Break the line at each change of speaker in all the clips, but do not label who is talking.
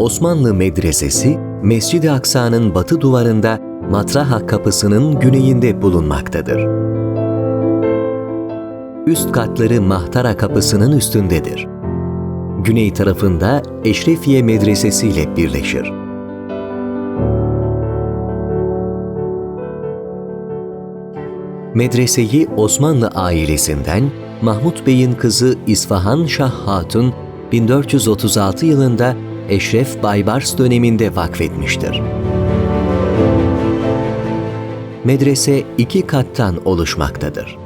Osmanlı Medresesi, Mescid-i Aksa'nın batı duvarında Matraha kapısının güneyinde bulunmaktadır. Üst katları Mahtara kapısının üstündedir. Güney tarafında Eşrefiye Medresesi ile birleşir. Medreseyi Osmanlı ailesinden Mahmut Bey'in kızı İsfahan Şah Hatun 1436 yılında Eşref Baybars döneminde vakfetmiştir. Medrese iki kattan oluşmaktadır.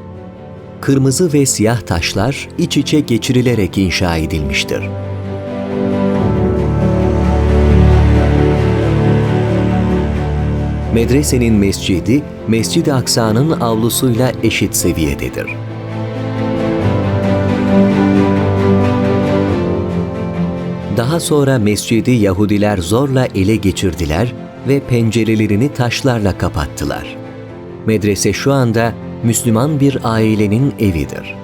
Kırmızı ve siyah taşlar iç içe geçirilerek inşa edilmiştir. Medresenin mescidi, Mescid-i Aksa'nın avlusuyla eşit seviyededir. Daha sonra mescidi Yahudiler zorla ele geçirdiler ve pencerelerini taşlarla kapattılar. Medrese şu anda Müslüman bir ailenin evidir.